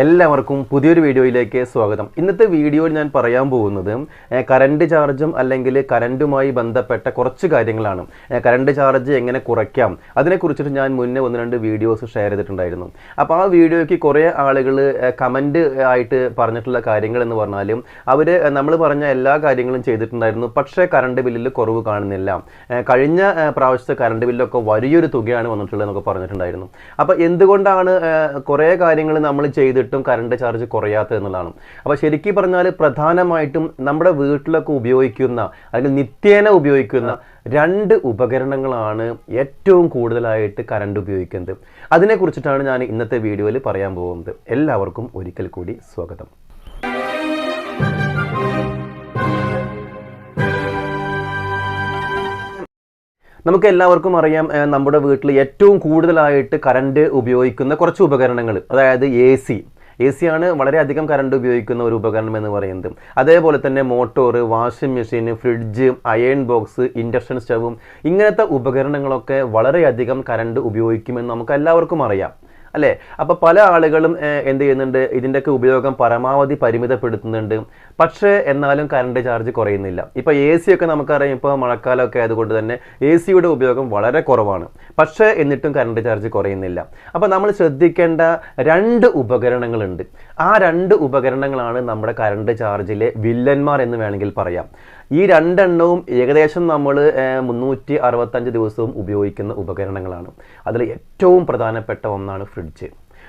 എല്ലാവർക്കും പുതിയൊരു വീഡിയോയിലേക്ക് സ്വാഗതം. ഇന്നത്തെ വീഡിയോയിൽ ഞാൻ പറയാൻ പോകുന്നത് കറണ്ട് ചാർജും അല്ലെങ്കിൽ കറണ്ടുമായി ബന്ധപ്പെട്ട കുറച്ച് കാര്യങ്ങളാണ്. കറണ്ട് ചാർജ് എങ്ങനെ കുറയ്ക്കാം? അതിനെക്കുറിച്ചിട്ട് ഞാൻ മുന്നേ ഒന്ന് രണ്ട് വീഡിയോസ് ഷെയർ ചെയ്തിട്ടുണ്ടായിരുന്നു. അപ്പോൾ ആ വീഡിയോയ്ക്ക് കുറേ ആളുകൾ കമന്റ് ആയിട്ട് പറഞ്ഞിട്ടുള്ള കാര്യങ്ങൾ എന്ന് പറഞ്ഞാലും അവർ നമ്മൾ പറഞ്ഞ എല്ലാ കാര്യങ്ങളും ചെയ്തിട്ടുണ്ടായിരുന്നു. പക്ഷേ കറണ്ട് ബില്ലിൽ കുറവ് കാണുന്നില്ല. കഴിഞ്ഞ പ്രാവശ്യത്തെ കറണ്ട് ബില്ലൊക്കെ വലിയൊരു തുകയാണ് വന്നിട്ടുള്ളത് എന്നൊക്കെ പറഞ്ഞിട്ടുണ്ടായിരുന്നു. അപ്പോൾ എന്തുകൊണ്ടാണ് കുറേ കാര്യങ്ങൾ നമ്മൾ ചെയ്തിട്ടും കറണ്ട് ചാർജ് കുറയാത്തത് എന്നുള്ളതാണ്. അപ്പോൾ ശരിക്കും പറഞ്ഞാൽ പ്രധാനമായിട്ടും നമ്മുടെ വീട്ടിലൊക്കെ ഉപയോഗിക്കുന്ന അല്ലെങ്കിൽ നിത്യേന ഉപയോഗിക്കുന്ന രണ്ട് ഉപകരണങ്ങളാണ് ഏറ്റവും കൂടുതലായിട്ട് കറണ്ട് ഉപയോഗിക്കുന്നത്. അതിനെക്കുറിച്ചിട്ടാണ് ഞാൻ ഇന്നത്തെ വീഡിയോയിൽ പറയാൻ പോകുന്നത്. എല്ലാവർക്കും ഒരിക്കൽ കൂടി സ്വാഗതം. നമുക്ക് എല്ലാവർക്കും അറിയാം നമ്മുടെ വീട്ടിൽ ഏറ്റവും കൂടുതലായിട്ട് കറണ്ട് ഉപയോഗിക്കുന്ന കുറച്ച് ഉപകരണങ്ങൾ അതായത് എ സി എ സി ആണ് വളരെയധികം കറണ്ട് ഉപയോഗിക്കുന്ന ഒരു ഉപകരണം എന്ന് പറയുന്നത്. അതേപോലെ തന്നെ motor washing machine fridge iron box induction സ്റ്റവും ഇങ്ങനത്തെ ഉപകരണങ്ങളൊക്കെ വളരെയധികം കറണ്ട് ഉപയോഗിക്കുമെന്ന് നമുക്ക് എല്ലാവർക്കും അറിയാം. അല്ലേ? അപ്പോൾ പല ആളുകളും എന്ത് ചെയ്യുന്നുണ്ട്? ഇതിന്റെയൊക്കെ ഉപയോഗം പരമാവധി പരിമിതപ്പെടുത്തുന്നുണ്ട്. പക്ഷേ എന്നാലും കറണ്ട് ചാർജ് കുറയുന്നില്ല. ഇപ്പോൾ എ സി ഒക്കെ നമുക്കറിയാം ഇപ്പോൾ മഴക്കാലമൊക്കെ ആയതുകൊണ്ട് തന്നെ എ സിയുടെ ഉപയോഗം വളരെ കുറവാണ്. പക്ഷേ എന്നിട്ടും കറണ്ട് ചാർജ് കുറയുന്നില്ല. അപ്പോൾ നമ്മൾ ശ്രദ്ധിക്കേണ്ട രണ്ട് ഉപകരണങ്ങളുണ്ട്. ആ രണ്ട് ഉപകരണങ്ങളാണ് നമ്മുടെ കറണ്ട് ചാർജിലെ വില്ലന്മാർ എന്ന് വേണമെങ്കിൽ പറയാം. ഈ രണ്ടെണ്ണവും ഏകദേശം നമ്മൾ മുന്നൂറ്റി അറുപത്തഞ്ച് ദിവസവും ഉപയോഗിക്കുന്ന ഉപകരണങ്ങളാണ്. അതിൽ ഏറ്റവും പ്രധാനപ്പെട്ട ഒന്നാണ് ഫ്രിഡ്ജ്.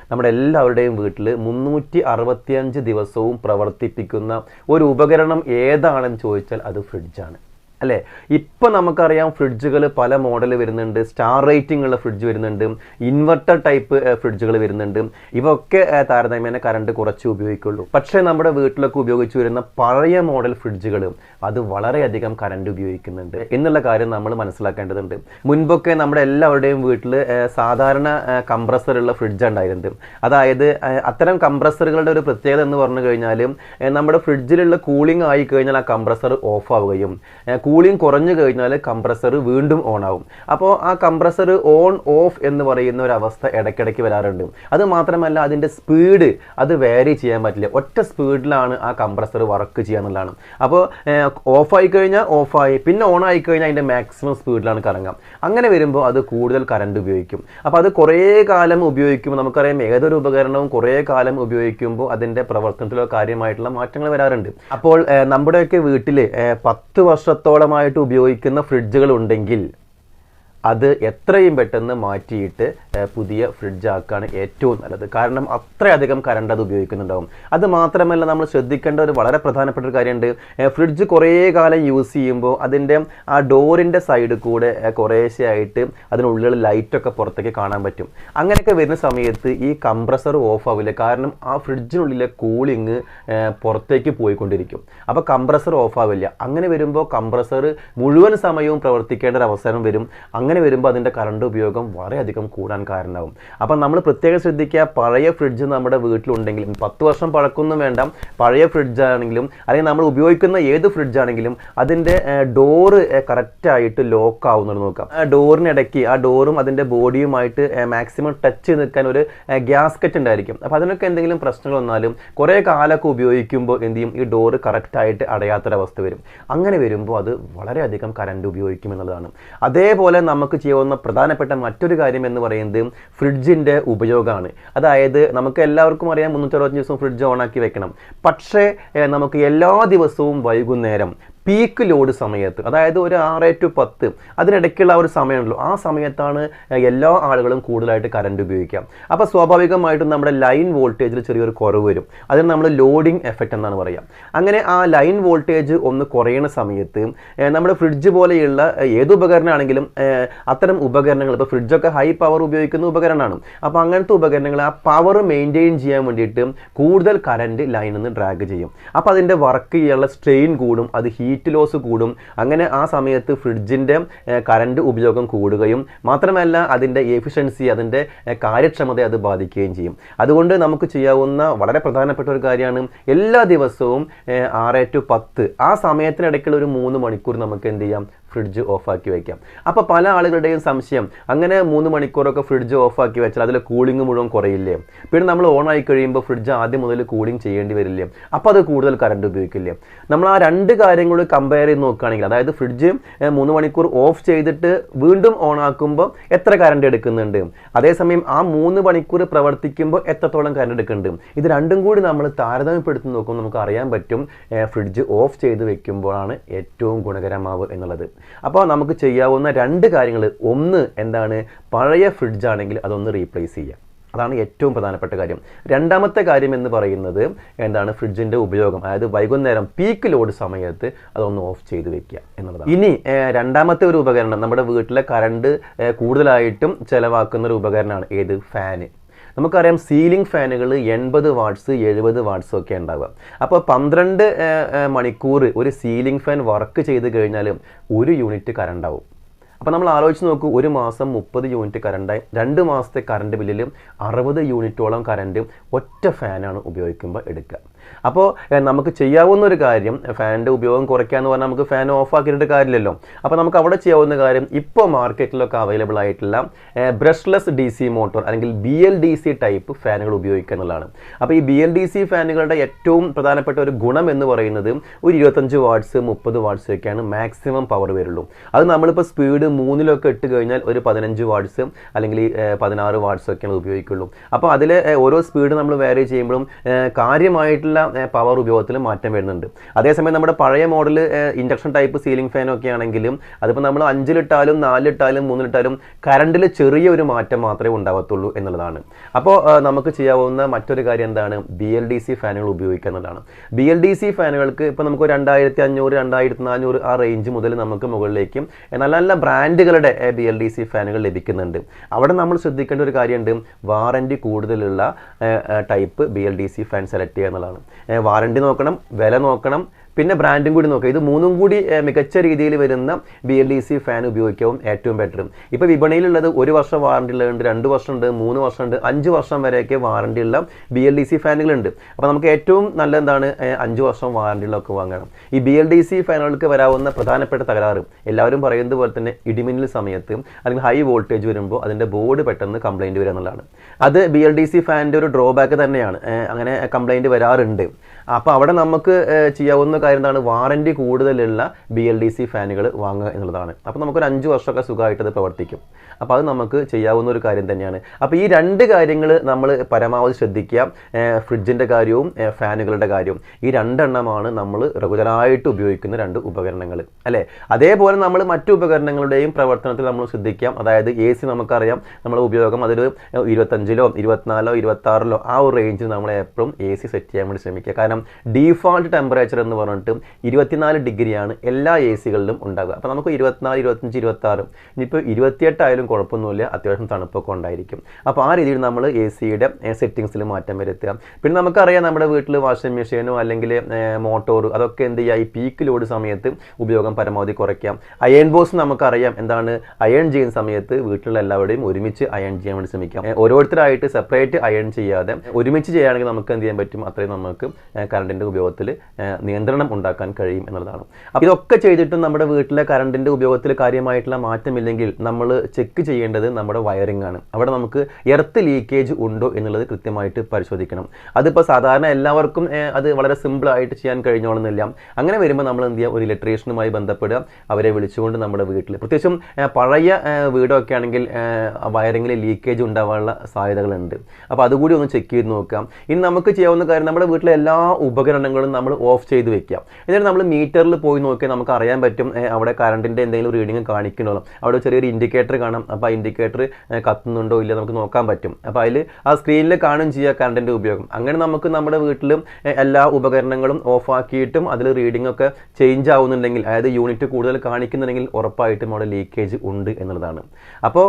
നമ്മുടെ എല്ലാവരുടെയും വീട്ടിൽ മുന്നൂറ്റി അറുപത്തിയഞ്ച് ദിവസവും പ്രവർത്തിപ്പിക്കുന്ന ഒരു ഉപകരണം ഏതാണെന്ന് ചോദിച്ചാൽ അത് ഫ്രിഡ്ജാണ്. അല്ലേ? ഇപ്പം നമുക്കറിയാം ഫ്രിഡ്ജുകൾ പല മോഡൽ വരുന്നുണ്ട്. സ്റ്റാർ റേറ്റിംഗ് ഉള്ള ഫ്രിഡ്ജ് വരുന്നുണ്ട്. ഇൻവെർട്ടർ ടൈപ്പ് ഫ്രിഡ്ജുകൾ വരുന്നുണ്ട്. ഇവയൊക്കെ താരതമ്യേന കറണ്ട് കുറച്ച് ഉപയോഗിക്കുള്ളൂ. പക്ഷേ നമ്മുടെ വീട്ടിലൊക്കെ ഉപയോഗിച്ച് വരുന്ന പഴയ മോഡൽ ഫ്രിഡ്ജുകൾ അത് വളരെയധികം കറണ്ട് ഉപയോഗിക്കുന്നുണ്ട്. എന്നുള്ള കാര്യം നമ്മൾ മനസ്സിലാക്കേണ്ടതുണ്ട്. മുൻപൊക്കെ നമ്മുടെ എല്ലാവരുടെയും വീട്ടിൽ സാധാരണ കംപ്രസറുള്ള ഫ്രിഡ്ജ് ഉണ്ടായിരുന്നത് അതായത് അത്തരം കംപ്രസറുകളുടെ ഒരു പ്രത്യേകത എന്ന് പറഞ്ഞു കഴിഞ്ഞാൽ നമ്മുടെ ഫ്രിഡ്ജിലുള്ള കൂളിംഗ് ആയി കഴിഞ്ഞാൽ ആ കംപ്രസർ ഓഫ് ആവുകയും കൂളിംഗ് കുറഞ്ഞു കഴിഞ്ഞാൽ കംപ്രസർ വീണ്ടും ഓൺ ആവും അപ്പോൾ ആ കംപ്രസർ ഓൺ ഓഫ് എന്ന് പറയുന്ന ഒരു അവസ്ഥ ഇടയ്ക്കിടയ്ക്ക് വരാറുണ്ട്. അത് മാത്രമല്ല അതിന്റെ സ്പീഡ് അത് വേരി ചെയ്യാൻ പറ്റില്ല. ഒറ്റ സ്പീഡിലാണ് ആ കംപ്രസർ വർക്ക് ചെയ്യുക എന്നുള്ളതാണ്. അപ്പോൾ ഓഫ് ആയി കഴിഞ്ഞാൽ ഓഫായി പിന്നെ ഓൺ ആയി കഴിഞ്ഞാൽ അതിന്റെ മാക്സിമം സ്പീഡിലാണ് കറങ്ങാം. അങ്ങനെ വരുമ്പോൾ അത് കൂടുതൽ കറണ്ട് ഉപയോഗിക്കും. അപ്പോൾ അത് കുറേ കാലം ഉപയോഗിക്കുമ്പോൾ നമുക്കറിയാം ഏതൊരു ഉപകരണവും കുറേ കാലം ഉപയോഗിക്കുമ്പോൾ അതിന്റെ പ്രവർത്തനത്തിലോ കാര്യമായിട്ടുള്ള മാറ്റങ്ങൾ വരാറുണ്ട്. അപ്പോൾ നമ്മുടെയൊക്കെ വീട്ടിൽ പത്ത് പത്ത് വർഷത്തോളമായിട്ട് ഉപയോഗിക്കുന്ന ഫ്രിഡ്ജുകൾ ഉണ്ടെങ്കിൽ അത് എത്രയും പെട്ടെന്ന് മാറ്റിയിട്ട് പുതിയ ഫ്രിഡ്ജ് ആക്കുകയാണ് ഏറ്റവും നല്ലത്. കാരണം അത്രയധികം കറണ്ട് അത് ഉപയോഗിക്കുന്നുണ്ടാവും. അത് മാത്രമല്ല നമ്മൾ ശ്രദ്ധിക്കേണ്ട ഒരു വളരെ പ്രധാനപ്പെട്ട ഒരു കാര്യമുണ്ട്. ഫ്രിഡ്ജ് കുറേ കാലം യൂസ് ചെയ്യുമ്പോൾ അതിന്റെ ആ ഡോറിന്റെ സൈഡിൽ കൂടെ കുറേശ്ശെയായിട്ട് അതിനുള്ളിൽ ലൈറ്റൊക്കെ പുറത്തേക്ക് കാണാൻ പറ്റും. അങ്ങനെയൊക്കെ വരുന്ന സമയത്ത് ഈ കംപ്രസർ ഓഫ് ആവില്ല. കാരണം ആ ഫ്രിഡ്ജിനുള്ളിലെ കൂളിങ് പുറത്തേക്ക് പോയിക്കൊണ്ടിരിക്കും. അപ്പോൾ കംപ്രസർ ഓഫ് ആവില്ല. അങ്ങനെ വരുമ്പോൾ കംപ്രസർ മുഴുവൻ സമയവും പ്രവർത്തിക്കേണ്ട ഒരു അവസരം വരും. അങ്ങനെ വരുമ്പോൾ അതിന്റെ കറണ്ട് ഉപയോഗം വളരെയധികം കൂടാൻ കാരണമാവും. അപ്പം നമ്മൾ പ്രത്യേകം ശ്രദ്ധിക്കുക പഴയ ഫ്രിഡ്ജ് നമ്മുടെ വീട്ടിലുണ്ടെങ്കിലും പത്ത് വർഷം പഴക്കൊന്നും വേണ്ട പഴയ ഫ്രിഡ്ജ് ആണെങ്കിലും അല്ലെങ്കിൽ നമ്മൾ ഉപയോഗിക്കുന്ന ഏത് ഫ്രിഡ്ജ് ആണെങ്കിലും അതിന്റെ ഡോറ് കറക്റ്റായിട്ട് ലോക്ക് ആവുന്നത് നോക്കാം. ഡോറിനിടയ്ക്ക് ആ ഡോറും അതിന്റെ ബോഡിയുമായിട്ട് മാക്സിമം ടച്ച് ചെയ്ത് നിൽക്കാൻ ഒരു ഗ്യാസ്കറ്റ് ഉണ്ടായിരിക്കും. അപ്പോൾ അതിനൊക്കെ എന്തെങ്കിലും പ്രശ്നങ്ങൾ വന്നാലും കുറേ കാലമൊക്കെ ഉപയോഗിക്കുമ്പോൾ എന്ത് ചെയ്യും? ഈ ഡോറ് കറക്റ്റായിട്ട് അടയാത്തൊരവസ്ഥ വരും. അങ്ങനെ വരുമ്പോൾ അത് വളരെയധികം കറണ്ട് ഉപയോഗിക്കും എന്നുള്ളതാണ് അതേപോലെ നമുക്ക് ചെയ്യാവുന്ന പ്രധാനപ്പെട്ട മറ്റൊരു കാര്യം എന്ന് പറയുന്നത് ഫ്രിഡ്ജിന്റെ ഉപയോഗമാണ്. അതായത് നമുക്ക് എല്ലാവർക്കും അറിയാം മുന്നൂറ്ററുപത്തഞ്ച് ദിവസം ഫ്രിഡ്ജ് ഓണാക്കി വെക്കണം. പക്ഷേ നമുക്ക് എല്ലാ ദിവസവും വൈകുന്നേരം പീക്ക് ലോഡ് സമയത്ത് അതായത് ഒരു ആറ് ടു പത്ത് അതിനിടയ്ക്കുള്ള ഒരു സമയമുണ്ടല്ലോ. ആ സമയത്താണ് എല്ലാ ആളുകളും കൂടുതലായിട്ട് കറണ്ട് ഉപയോഗിക്കുക. അപ്പോൾ സ്വാഭാവികമായിട്ടും നമ്മുടെ ലൈൻ വോൾട്ടേജിൽ ചെറിയൊരു കുറവ് വരും. അതിന് നമ്മൾ ലോഡിംഗ് എഫക്റ്റ് എന്നാണ് പറയുക. അങ്ങനെ ആ ലൈൻ വോൾട്ടേജ് ഒന്ന് കുറയുന്ന സമയത്ത് നമ്മുടെ ഫ്രിഡ്ജ് പോലെയുള്ള ഏത് ഉപകരണമാണെങ്കിലും അത്തരം ഉപകരണങ്ങൾ ഇപ്പോൾ ഫ്രിഡ്ജൊക്കെ ഹൈ പവർ ഉപയോഗിക്കുന്ന ഉപകരണമാണ് അപ്പോൾ അങ്ങനത്തെ ഉപകരണങ്ങൾ ആ പവർ മെയിന്റെയിൻ ചെയ്യാൻ വേണ്ടിയിട്ട് കൂടുതൽ കറണ്ട് ലൈനിൽ നിന്ന് ഡ്രാഗ് ചെയ്യും. അപ്പോൾ അതിന്റെ വർക്ക് ചെയ്യാനുള്ള സ്ട്രെയിൻ കൂടും അത് ഹീറ്റ് ഹീറ്റ് ലോസ് കൂടും. അങ്ങനെ ആ സമയത്ത് ഫ്രിഡ്ജിന്റെ കറണ്ട് ഉപയോഗം കൂടുകയും മാത്രമല്ല അതിന്റെ എഫിഷ്യൻസി അതിന്റെ കാര്യക്ഷമത അത് ബാധിക്കുകയും ചെയ്യും. അതുകൊണ്ട് നമുക്ക് ചെയ്യാവുന്ന വളരെ പ്രധാനപ്പെട്ട ഒരു കാര്യമാണ് എല്ലാ ദിവസവും ആറ് ടു പത്ത് ആ സമയത്തിനിടയ്ക്കുള്ള ഒരു മൂന്ന് മണിക്കൂർ നമുക്ക് എന്ത് ചെയ്യാം? ഫ്രിഡ്ജ് ഓഫാക്കി വയ്ക്കാം അപ്പോൾ പല ആളുകളുടെയും സംശയം അങ്ങനെ മൂന്ന് മണിക്കൂറൊക്കെ ഫ്രിഡ്ജ് ഓഫാക്കി വെച്ചാൽ അതിൽ കൂളിംഗ് മുഴുവൻ കുറയില്ലേ? പിന്നെ നമ്മൾ ഓൺ ആയി കഴിയുമ്പോൾ ഫ്രിഡ്ജ് ആദ്യം മുതൽ കൂളിംഗ് ചെയ്യേണ്ടി വരില്ലേ? അപ്പോൾ അത് കൂടുതൽ കറണ്ട് ഉപയോഗിക്കില്ലേ? നമ്മൾ ആ രണ്ട് കാര്യങ്ങൾ കമ്പയർ ചെയ്ത് നോക്കുകയാണെങ്കിൽ അതായത് ഫ്രിഡ്ജ് മൂന്ന് മണിക്കൂർ ഓഫ് ചെയ്തിട്ട് വീണ്ടും ഓൺ ആക്കുമ്പോൾ എത്ര കറണ്ട് എടുക്കുന്നുണ്ട്? അതേസമയം ആ മൂന്ന് മണിക്കൂർ പ്രവർത്തിക്കുമ്പോൾ എത്രത്തോളം കറണ്ട് എടുക്കുന്നുണ്ട്? ഇത് രണ്ടും കൂടി നമ്മൾ താരതമ്യപ്പെടുത്തി നോക്കുമ്പോൾ നമുക്ക് അറിയാൻ പറ്റും ഫ്രിഡ്ജ് ഓഫ് ചെയ്ത് വെക്കുമ്പോഴാണ് ഏറ്റവും ഗുണകരമാവുക എന്നുള്ളത്. അപ്പോൾ നമുക്ക് ചെയ്യാവുന്ന രണ്ട് കാര്യങ്ങൾ. ഒന്ന് എന്താണ്? പഴയ ഫ്രിഡ്ജ് ആണെങ്കിൽ അതൊന്ന് റീപ്ലേസ് ചെയ്യുക. അതാണ് ഏറ്റവും പ്രധാനപ്പെട്ട കാര്യം. രണ്ടാമത്തെ കാര്യം എന്ന് പറയുന്നത് എന്താണ്? ഫ്രിഡ്ജിന്റെ ഉപയോഗം. അതായത് വൈകുന്നേരം പീക്ക് ലോഡ് സമയത്ത് അതൊന്ന് ഓഫ് ചെയ്ത് വെക്കുക എന്നുള്ളതാണ്. ഇനി രണ്ടാമത്തെ ഒരു ഉപകരണം നമ്മുടെ വീട്ടിലെ കറണ്ട് കൂടുതലായിട്ടും ചിലവാക്കുന്ന ഒരു ഉപകരണമാണ്. ഏത്? ഫാന് നമുക്കറിയാം സീലിംഗ് ഫാനുകൾ എൺപത് വാട്ട്സ് എഴുപത് വാട്ട്സ് ഒക്കെ ഉണ്ടാവുക. അപ്പോൾ പന്ത്രണ്ട് മണിക്കൂർ ഒരു സീലിംഗ് ഫാൻ വർക്ക് ചെയ്ത് കഴിഞ്ഞാൽ ഒരു യൂണിറ്റ് കറണ്ട് ആവും. അപ്പോൾ നമ്മൾ ആലോചിച്ച് നോക്കൂ ഒരു മാസം മുപ്പത് യൂണിറ്റ് കറണ്ടായി രണ്ട് മാസത്തെ കറണ്ട് ബില്ലിൽ അറുപത് യൂണിറ്റോളം കറണ്ട് ഒറ്റ ഫാനാണ് ഉപയോഗിക്കുമ്പോൾ എടുക്കുക. അപ്പോൾ നമുക്ക് ചെയ്യാവുന്ന ഒരു കാര്യം ഫാനിന്റെ ഉപയോഗം കുറയ്ക്കുക എന്ന് പറഞ്ഞാൽ നമുക്ക് ഫാൻ ഓഫ് ആക്കിയിട്ട് കാര്യമില്ലല്ലോ. അപ്പോൾ നമുക്ക് അവിടെ ചെയ്യാവുന്ന കാര്യം ഇപ്പോൾ മാർക്കറ്റിലൊക്കെ അവൈലബിൾ ആയിട്ടുള്ള ബ്രഷ്ലെസ് ഡി സി മോട്ടോർ അല്ലെങ്കിൽ B L D C type ഫാനുകൾ ഉപയോഗിക്കുക എന്നുള്ളതാണ്. അപ്പോൾ ഈ ബി എൽ ഡി സി ഫാനുകളുടെ ഏറ്റവും പ്രധാനപ്പെട്ട ഒരു ഗുണം എന്ന് പറയുന്നത് ഒരു ഇരുപത്തഞ്ച് വാട്സ് മുപ്പത് വാട്സ് ഒക്കെയാണ് മാക്സിമം പവർ വരുള്ളൂ. അത് നമ്മളിപ്പോൾ സ്പീഡ് മൂന്നിലൊക്കെ ഇട്ട് കഴിഞ്ഞാൽ ഒരു പതിനഞ്ച് വാട്സ് അല്ലെങ്കിൽ പതിനാറ് വാട്ട്സ് ഒക്കെയാണ് ഉപയോഗിക്കുള്ളൂ. അപ്പോൾ അതിൽ ഓരോ സ്പീഡ് നമ്മൾ വേരി ചെയ്യുമ്പോഴും ഏഹ്, കാര്യമായിട്ടുള്ള പവർ ഉപയോഗത്തിൽ മാറ്റം വരുന്നുണ്ട്. അതേസമയം നമ്മുടെ പഴയ model induction type ceiling fan ഒക്കെ ആണെങ്കിലും അതിപ്പോൾ നമ്മൾ അഞ്ചിലിട്ടാലും നാലിലിട്ടാലും മൂന്നിലിട്ടാലും കറണ്ടിൽ ചെറിയ ഒരു മാറ്റം മാത്രമേ ഉണ്ടാവത്തുള്ളൂ എന്നുള്ളതാണ്. അപ്പോൾ നമുക്ക് ചെയ്യാവുന്ന മറ്റൊരു കാര്യം എന്താണ്? ബി എൽ ഡി സി ഫാനുകൾ ഉപയോഗിക്കുക എന്നുള്ളതാണ്. ബി എൽ ഡി സി ഫാനുകൾക്ക് ഇപ്പോൾ നമുക്ക് രണ്ടായിരത്തി അഞ്ഞൂറ് രണ്ടായിരത്തി നാനൂറ് ആ റേഞ്ച് മുതൽ നമുക്ക് മുകളിലേക്കും നല്ല നല്ല ബ്രാൻഡുകളുടെ ബി എൽ ഡി സി ഫാനുകൾ ലഭിക്കുന്നുണ്ട്. അവിടെ നമ്മൾ ശ്രദ്ധിക്കേണ്ട ഒരു കാര്യമുണ്ട്. വാറന്റി കൂടുതലുള്ള type B L D C fan select ചെയ്യുക എന്നുള്ളതാണ്. വാറന്റി നോക്കണം വില നോക്കണം പിന്നെ ബ്രാൻഡും കൂടി നോക്കുക ഇത് മൂന്നും കൂടി മികച്ച രീതിയിൽ വരുന്ന B L D C fan ഉപയോഗിക്കാവും ഏറ്റവും ബെറ്റർ ഇപ്പോൾ വിപണിയിലുള്ളത് ഒരു വർഷം വാറണ്ടി ഉള്ളതുണ്ട് രണ്ട് വർഷമുണ്ട് മൂന്ന് വർഷമുണ്ട് അഞ്ച് വർഷം വരെയൊക്കെ വാറണ്ടി ഉള്ള ബി എൽ ഡി സി ഫാനുകളുണ്ട് അപ്പോൾ നമുക്ക് ഏറ്റവും നല്ല എന്താണ് അഞ്ച് വർഷം വാറണ്ടികളൊക്കെ വാങ്ങണം. ഈ ബി എൽ ഡി സി ഫാനുകൾക്ക് വരാവുന്ന പ്രധാനപ്പെട്ട തകരാറ് എല്ലാവരും പറയുന്നത് പോലെ തന്നെ ഇടിമിന്നൽ സമയത്ത് അല്ലെങ്കിൽ ഹൈ വോൾട്ടേജ് വരുമ്പോൾ അതിന്റെ ബോർഡ് പെട്ടെന്ന് കംപ്ലൈന്റ് വരിക എന്നുള്ളതാണ് അത് ബി എൽ ഡി സി ഫാനിന്റെ ഒരു ഡ്രോബാക്ക് തന്നെയാണ്. അങ്ങനെ കംപ്ലൈന്റ് വരാറുണ്ട്. അപ്പോൾ അവിടെ നമുക്ക് ചെയ്യാവുന്ന കാര്യം എന്താണ്? വാറന്റി കൂടുതലുള്ള ബി എൽ ഡി സി ഫാനുകൾ വാങ്ങുക എന്നുള്ളതാണ്. അപ്പോൾ നമുക്കൊരു അഞ്ച് വർഷമൊക്കെ സുഖമായിട്ട് അത് പ്രവർത്തിക്കും. അപ്പോൾ അത് നമുക്ക് ചെയ്യാവുന്ന ഒരു കാര്യം തന്നെയാണ്. അപ്പോൾ ഈ രണ്ട് കാര്യങ്ങൾ നമ്മൾ പരമാവധി ശ്രദ്ധിക്കുക. ഫ്രിഡ്ജിന്റെ കാര്യവും ഫാനുകളുടെ കാര്യവും. ഈ രണ്ടെണ്ണമാണ് നമ്മൾ റെഗുലറായിട്ട് ഉപയോഗിക്കുന്ന രണ്ട് ഉപകരണങ്ങൾ. അല്ലേ? അതേപോലെ നമ്മൾ മറ്റു ഉപകരണങ്ങളുടെയും പ്രവർത്തനത്തിൽ നമ്മൾ ശ്രദ്ധിക്കാം. അതായത് എ സി നമുക്കറിയാം. നമ്മൾ ഉപയോഗം അതൊരു ഇരുപത്തഞ്ചിലോ ഇരുപത്തിനാലോ ഇരുപത്താറിലോ ആ ഒരു റേഞ്ചിൽ നമ്മൾ എപ്പോഴും എ സി സെറ്റ് ചെയ്യാൻ വേണ്ടി ശ്രമിക്കുക. കാരണം ഡീഫോൾട്ട് ടെമ്പറേച്ചർ എന്ന് പറഞ്ഞിട്ട് ഇരുപത്തിനാല് ഡിഗ്രിയാണ് എല്ലാ എ സികളിലും ഉണ്ടാകുക അപ്പോൾ നമുക്ക് ഇരുപത്തിനാല് ഇരുപത്തഞ്ച് ഇരുപത്താറ് ഇനിയിപ്പോൾ ഇരുപത്തിയെട്ടായാലും കുഴപ്പമൊന്നുമില്ല അത്യാവശ്യം തണുപ്പൊക്കെ ഉണ്ടായിരിക്കും. അപ്പോൾ ആ രീതിയിൽ നമ്മൾ എ സിയുടെ സെറ്റിങ്സിൽ മാറ്റം വരുത്തുക. പിന്നെ നമുക്കറിയാം നമ്മുടെ വീട്ടിൽ വാഷിംഗ് മെഷീനോ അല്ലെങ്കിൽ മോട്ടോർ അതൊക്കെ എന്ത് ചെയ്യുക? ഈ പീക്ക് ലോഡ് സമയത്ത് ഉപയോഗം പരമാവധി കുറയ്ക്കാം. അയൺ ബോസ് നമുക്കറിയാം. എന്താണ്? അയൺ ചെയ്യുന്ന സമയത്ത് വീട്ടിലുള്ള എല്ലാവരുടെയും ഒരുമിച്ച് അയൺ ചെയ്യാൻ വേണ്ടി ശ്രമിക്കാം. ഓരോരുത്തരായിട്ട് സെപ്പറേറ്റ് അയൺ ചെയ്യാതെ ഒരുമിച്ച് ചെയ്യുകയാണെങ്കിൽ നമുക്ക് എന്ത് ചെയ്യാൻ പറ്റും? അത്രയും നമുക്ക് കറണ്ടിന്റെ ഉപയോഗത്തിൽ നിയന്ത്രണം ഉണ്ടാക്കാൻ കഴിയും എന്നുള്ളതാണ്. അപ്പോൾ ഇതൊക്കെ ചെയ്തിട്ടും നമ്മുടെ വീട്ടിലെ കറണ്ടിന്റെ ഉപയോഗത്തിൽ കാര്യമായിട്ടുള്ള മാറ്റമില്ലെങ്കിൽ നമ്മൾ ചെക്ക് ചെയ്യേണ്ടത് നമ്മുടെ വയറിംഗ് ആണ്. അവിടെ നമുക്ക് എർത്ത് ലീക്കേജ് ഉണ്ടോ എന്നുള്ളത് കൃത്യമായിട്ട് പരിശോധിക്കണം. അതിപ്പോൾ സാധാരണ എല്ലാവർക്കും അത് വളരെ സിമ്പിൾ ആയിട്ട് ചെയ്യാൻ കഴിഞ്ഞോളുന്നില്ല. അങ്ങനെ വരുമ്പോൾ നമ്മൾ എന്ത് ചെയ്യുക ഒരു ഇലക്ട്രീഷ്യനുമായി ബന്ധപ്പെടുക. അവരെ വിളിച്ചുകൊണ്ട് നമ്മുടെ വീട്ടിൽ പ്രത്യേകിച്ചും പഴയ വീടൊക്കെ ആണെങ്കിൽ വയറിങ്ങിൽ ലീക്കേജ് ഉണ്ടാവാനുള്ള സാധ്യതകളുണ്ട്. അപ്പോൾ അതുകൂടി ഒന്ന് ചെക്ക് ചെയ്ത് നോക്കാം. ഇനി നമുക്ക് ചെയ്യാവുന്ന കാര്യം നമ്മുടെ വീട്ടിലെ എല്ലാ ഉപകരണങ്ങളും നമ്മൾ ഓഫ് ചെയ്ത് വെക്കാം. എന്നിട്ട് നമ്മൾ മീറ്ററിൽ പോയി നോക്കിയാൽ നമുക്ക് അറിയാൻ പറ്റും അവിടെ കറണ്ടിന്റെ എന്തെങ്കിലും റീഡിങ് കാണിക്കണമല്ലോ അവിടെ ചെറിയൊരു ഇൻഡിക്കേറ്റർ കാണാം. അപ്പോൾ ആ ഇൻഡിക്കേറ്റർ കത്തുന്നുണ്ടോ ഇല്ല നമുക്ക് നോക്കാൻ പറ്റും. അപ്പോൾ അതിൽ ആ സ്ക്രീനിൽ കാണും ചെയ്യുക കറണ്ടിന്റെ ഉപയോഗം. അങ്ങനെ നമുക്ക് നമ്മുടെ വീട്ടിലും എല്ലാ ഉപകരണങ്ങളും ഓഫ് ആക്കിയിട്ടും അതിൽ റീഡിംഗ് ഒക്കെ ചേഞ്ച് ആവുന്നുണ്ടെങ്കിൽ അതായത് യൂണിറ്റ് കൂടുതൽ കാണിക്കുന്നുണ്ടെങ്കിൽ ഉറപ്പായിട്ടും അവിടെ ലീക്കേജ് ഉണ്ട് എന്നുള്ളതാണ്. അപ്പോൾ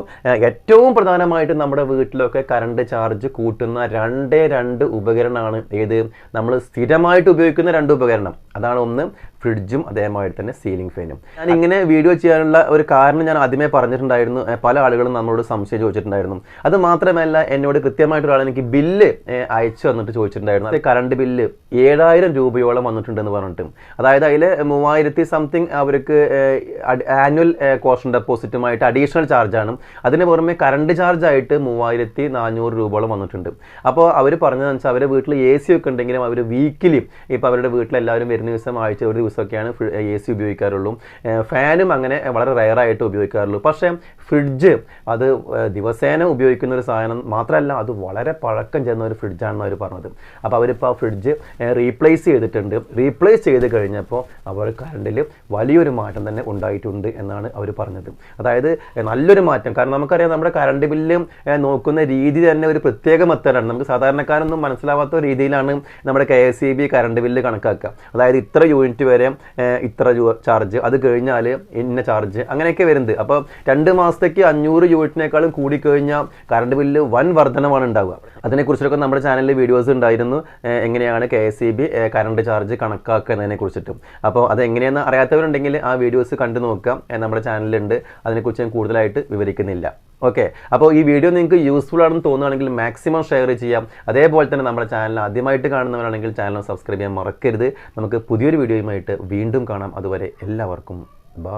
ഏറ്റവും പ്രധാനമായിട്ടും നമ്മുടെ വീട്ടിലൊക്കെ കറണ്ട് ചാർജ് കൂട്ടുന്ന രണ്ടേ രണ്ട് ഉപകരണമാണ്. ഏത്? നമ്മൾ സ്ഥിരമായിട്ട് ഉപയോഗിക്കുന്ന രണ്ട് ഉപകരണം. അതാണ് ഒന്ന് ഫ്രിഡ്ജും അതേമാതിരി തന്നെ സീലിംഗ് ഫാനും. ഞാൻ ഇങ്ങനെ വീഡിയോ ചെയ്യാനുള്ള ഒരു കാരണം ഞാൻ ആദ്യമേ പറഞ്ഞിട്ടുണ്ടായിരുന്നു. പല ആളുകളും നമ്മളോട് സംശയം ചോദിച്ചിട്ടുണ്ടായിരുന്നു. അത് മാത്രമല്ല എന്നോട് കൃത്യമായിട്ട് ഒരാൾ എനിക്ക് ബില്ല് അയച്ചു വന്നിട്ട് ചോദിച്ചിട്ടുണ്ടായിരുന്നു. അത് കറണ്ട് ബില്ല് ഏഴായിരം രൂപയോളം വന്നിട്ടുണ്ടെന്ന് പറഞ്ഞിട്ട്. അതായത് അതിൽ മൂവായിരത്തി സംതിങ് അവർക്ക് ആനുവൽ കോഷൻ ഡെപ്പോസിറ്റുമായിട്ട് അഡീഷണൽ ചാർജാണ്. അതിന് പുറമെ കറണ്ട് ചാർജായിട്ട് മൂവായിരത്തി നാനൂറ് രൂപയോളം വന്നിട്ടുണ്ട്. അപ്പോൾ അവർ പറഞ്ഞതെന്ന് വെച്ചാൽ അവരുടെ വീട്ടിൽ എ സി ഒക്കെ ഉണ്ടെങ്കിലും അവർ വീക്കിലി ഇപ്പോൾ അവരുടെ വീട്ടിൽ എല്ലാവരും വരുന്ന ദിവസം ആഴ്ച ഒരു ദിവസമൊക്കെയാണ് എ സി ഉപയോഗിക്കാറുള്ളൂ. ഫാനും അങ്ങനെ വളരെ റയറായിട്ട് ഉപയോഗിക്കാറുള്ളൂ. പക്ഷേ ഫ്രിഡ്ജ് അത് ദിവസേന ഉപയോഗിക്കുന്ന ഒരു സാധനം മാത്രമല്ല അത് വളരെ പഴക്കം ചെന്ന ഒരു ഫ്രിഡ്ജാണെന്ന് അവർ പറഞ്ഞത്. അപ്പോൾ അവരിപ്പോൾ ആ ഫ്രിഡ്ജ് റീപ്ലേസ് ചെയ്തിട്ടുണ്ട്. റീപ്ലേസ് ചെയ്ത് കഴിഞ്ഞപ്പോൾ അവർ കറണ്ടിൽ വലിയൊരു മാറ്റം തന്നെ ഉണ്ടായിട്ടുണ്ട് എന്നാണ് അവർ പറഞ്ഞത്. അതായത് നല്ലൊരു മാറ്റം. കാരണം നമുക്കറിയാം നമ്മുടെ കറണ്ട് ബില്ല് നോക്കുന്ന രീതി തന്നെ ഒരു പ്രത്യേക മെത്തേഡാണ്. നമുക്ക് സാധാരണക്കാരൊന്നും മനസ്സിലാവാത്ത രീതിയിലാണ് നമ്മുടെ K S C B current bill കണക്കാക്കുക. അതായത് ഇത്ര യൂണിറ്റ് വരെ ഏഹ്, ഇത്ര ചാർജ്. അത് കഴിഞ്ഞാൽ ഇന്ന ചാർജ്. അങ്ങനെയൊക്കെ വരുന്നത്. അപ്പോൾ രണ്ട് മാസത്തേക്ക് അഞ്ഞൂറ് യൂണിറ്റിനേക്കാളും കൂടിക്കഴിഞ്ഞാൽ കറണ്ട് ബില്ല് വൻ വർധനമാണ് ഉണ്ടാവുക. അതിനെക്കുറിച്ചൊക്കെ നമ്മുടെ ചാനലിൽ വീഡിയോസ് ഉണ്ടായിരുന്നു. എങ്ങനെയാണ് K S B current charge കണക്കാക്കുന്നതിനെ കുറിച്ചിട്ടും. അപ്പോൾ അത് എങ്ങനെയെന്ന് അറിയാത്തവരുണ്ടെങ്കിൽ ആ വീഡിയോസ് കണ്ടു നോക്കാം ഏഹ്, നമ്മുടെ ചാനലിലുണ്ട്. അതിനെക്കുറിച്ച് ഞാൻ കൂടുതലായിട്ട് വിവരിക്കുന്നില്ല. ഓക്കെ അപ്പോൾ ഈ വീഡിയോ നിങ്ങൾക്ക് യൂസ്ഫുൾ ആണെന്ന് തോന്നുകയാണെങ്കിൽ മാക്സിമം ഷെയർ ചെയ്യാം. അതേപോലെ തന്നെ നമ്മുടെ ചാനൽ ആദ്യമായിട്ട് കാണുന്നവരാണെങ്കിൽ ചാനൽ സബ്സ്ക്രൈബ് ചെയ്യാൻ മറക്കരുത്. നമുക്ക് പുതിയൊരു വീഡിയോയുമായിട്ട് വീണ്ടും കാണാം. അതുവരെ എല്ലാവർക്കും ബാ